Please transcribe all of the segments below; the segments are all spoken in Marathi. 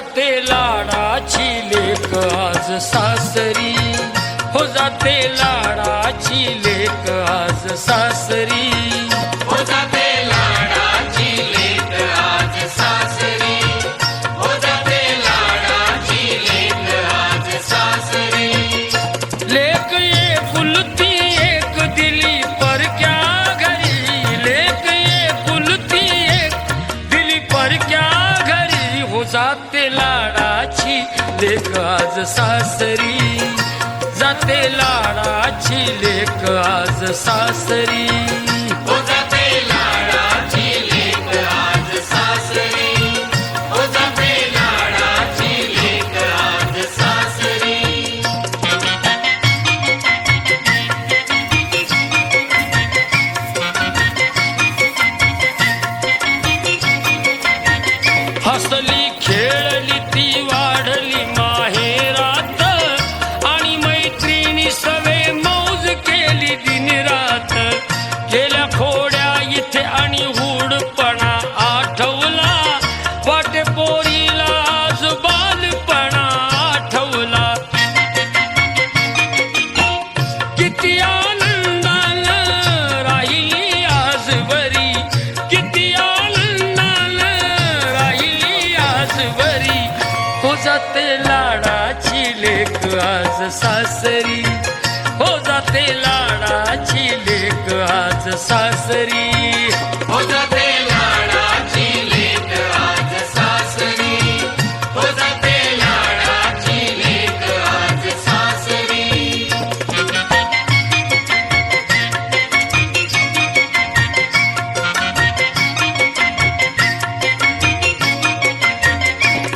जाते लाडाची लेक आज सासरी. हो जाते लाडाची लेक आज सासरी. हो जाते लाडाची लेक आज सासरी. हो जाते लाडाची लेक आज सासरी. लेक ये फुलती एक दिली पर क्या घरी. लेक ये फुलती एक दिली पर क्या जाते लाडाची लेक आज सासरी. जाते लाडाची लेक आज सासरी. हो वाटे पोरीला आज बालपणा आठवला. किती आनंदानं राहिली आज बरी किती आनंदानं राहिली आज बरी हो जाते लाडाची लेक आज सासरी. हो जाते लाडाची लेक आज सासरी.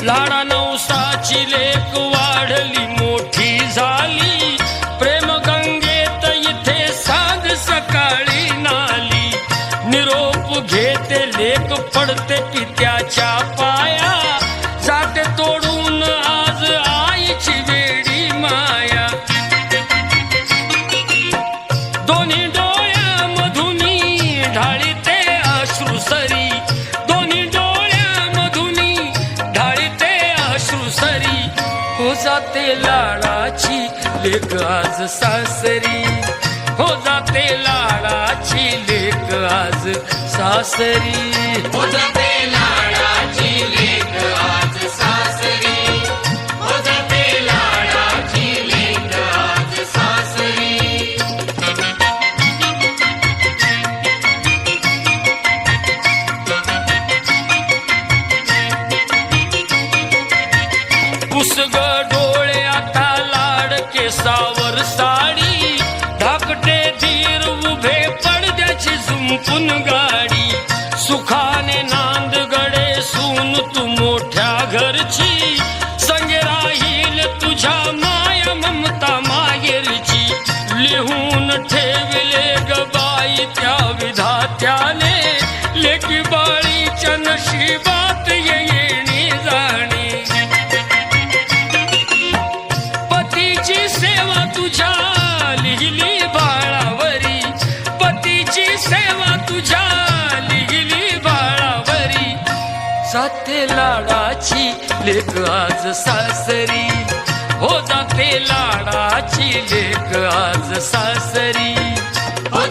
लाडा नवसाची लेक दुसरी हो जाते लाडाची लेक आज सासरी. हो जाते लाडाची लेक आज सासरी. हो जाते लाडाची पुसग डोळे आता लाड केसावर साडी. धाकटे धीर उभे पडद्याची झुंपून गाडी. सुखाने नांदगडे सून तू मोठ्या घरची. संगे राहील तुझ्या माया ममता मागेरची लिहून ठेव सेवा तुझ्या लिहिली बाळावरी. जाते लाडाची लेख आज सासरी. हो जाते लाडाची लेक आज सासरी. हो